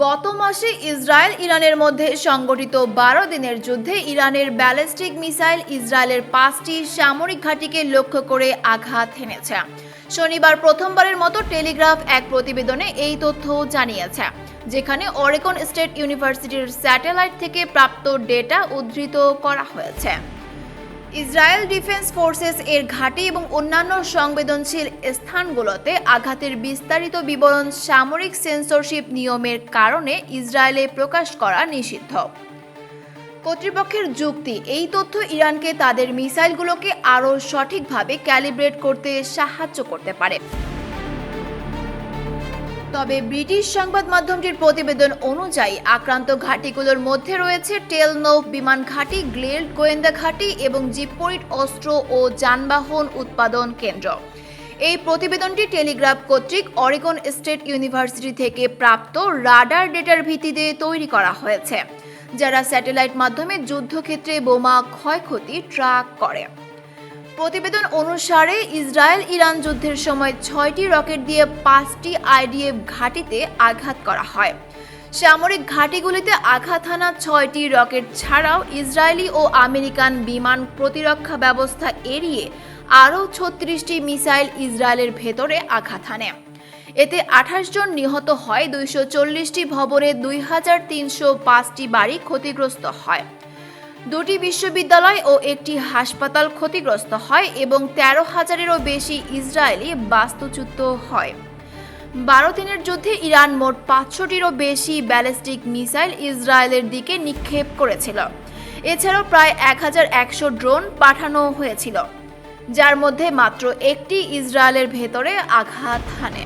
গত মাসে ইসরায়েল ইরানের মধ্যে সংগঠিত বারো দিনের যুদ্ধে ইরানের ব্যালিস্টিক মিসাইল ইসরায়েলের পাঁচটি সামরিক ঘাঁটিকে লক্ষ্য করে আঘাত হেনেছে। শনিবার প্রথমবারের মতো টেলিগ্রাফ এক প্রতিবেদনে এই তথ্য জানিয়েছে, যেখানে অরেকন স্টেট ইউনিভার্সিটির স্যাটেলাইট থেকে প্রাপ্ত ডেটা উদ্ধৃত করা হয়েছে। ইসরায়েল ডিফেন্স ফোর্সেস এর ঘাঁটি এবং অন্যান্য সংবেদনশীল স্থানগুলোতে আঘাতের বিস্তারিত বিবরণ সামরিক সেন্সরশিপ নিয়মের কারণে ইসরায়েলে প্রকাশ করা নিষিদ্ধ। কর্তৃপক্ষের যুক্তি, এই তথ্য ইরানকে তাদের মিসাইলগুলোকে আরও সঠিকভাবে ক্যালিব্রেট করতে সাহায্য করতে পারে। তবে ব্রিটিশ সংবাদ মাধ্যমটির প্রতিবেদন অনুযায়ী, আক্রান্ত ঘাঁটিগুলোর মধ্যে রয়েছে টেল টেলনৌফ বিমান ঘাঁটি, গ্লেড গোয়েন্দা ঘাঁটি এবং জিপোরিট অস্ত্র ও যানবাহন উৎপাদন কেন্দ্র। এই প্রতিবেদনটি টেলিগ্রাফ কর্তৃক অরিগন স্টেট ইউনিভার্সিটি থেকে প্রাপ্ত রাডার ডেটার ভিত্তিতে তৈরি করা হয়েছে, যারা স্যাটেলাইট মাধ্যমে যুদ্ধক্ষেত্রে বোমা ক্ষয়ক্ষতি ট্র্যাক করে। প্রতিবেদন অনুসারে ইসরায়েল ইরান যুদ্ধের সময় ছয়টি রকেট দিয়ে পাঁচটি আইডিএফ ঘাঁটিতে আঘাত করা হয়। সামরিক ঘাঁটিগুলিতে আঘাত হানা ছয়টি রকেট ছাড়াও ইসরায়েলি ও আমেরিকান বিমান প্রতিরক্ষা ব্যবস্থা এড়িয়ে আরও ছত্রিশটি মিসাইল ইসরায়েলের ভেতরে আঘাত হানে। এতে আঠাশ জন নিহত হয়, দুইশো চল্লিশটি ভবনে দুই হাজার তিনশো পাঁচটি বাড়ি ক্ষতিগ্রস্ত হয়। দুটি বিশ্ববিদ্যালয় ও একটি হাসপাতাল ক্ষতিগ্রস্ত হয় এবং তেরো হাজারেরও বেশি ইসরায়েলি বাস্তুচ্যুত হয়। বারো দিনের যুদ্ধে ইরান মোট পাঁচশোটিরও বেশি ব্যালিস্টিক মিসাইল ইসরায়েলের দিকে নিক্ষেপ করেছিল। এছাড়াও প্রায় এক হাজার একশো ড্রোন পাঠানো হয়েছিল, যার মধ্যে মাত্র একটি ইসরায়েলের ভেতরে আঘাত হানে।